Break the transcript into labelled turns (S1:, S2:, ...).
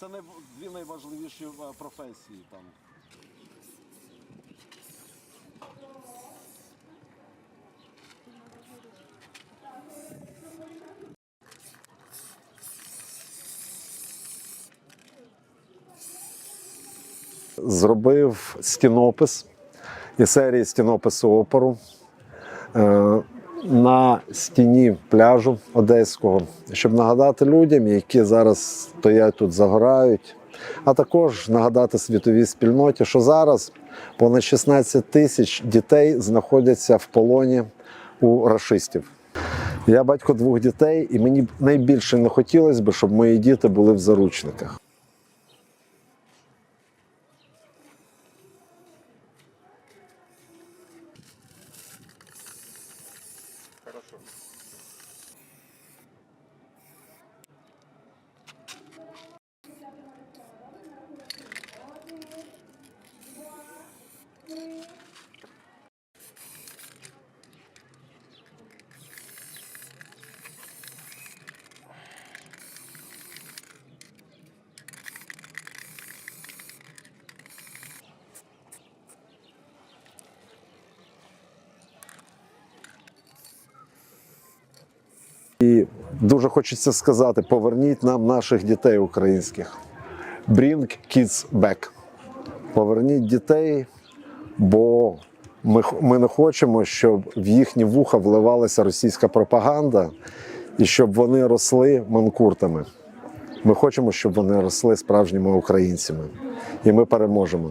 S1: Це дві найважливіші е, професії там. Зробив стінопис із серії стінопису опору е, на стіні пляжу Одеського, щоб нагадати людям, які зараз стоять тут, загорають, а також нагадати світовій спільноті, що зараз понад 16 тисяч дітей знаходяться в полоні у рашистів. Я батько двох дітей, і мені найбільше не хотілося б, щоб мої діти були в заручниках. І дуже хочеться сказати: поверніть нам наших дітей українських. Bring kids back. Поверніть дітей, бо ми, ми не хочемо, щоб в їхні вуха вливалася російська пропаганда і щоб вони росли манкуртами. Ми хочемо, щоб вони росли справжніми українцями. І ми переможемо.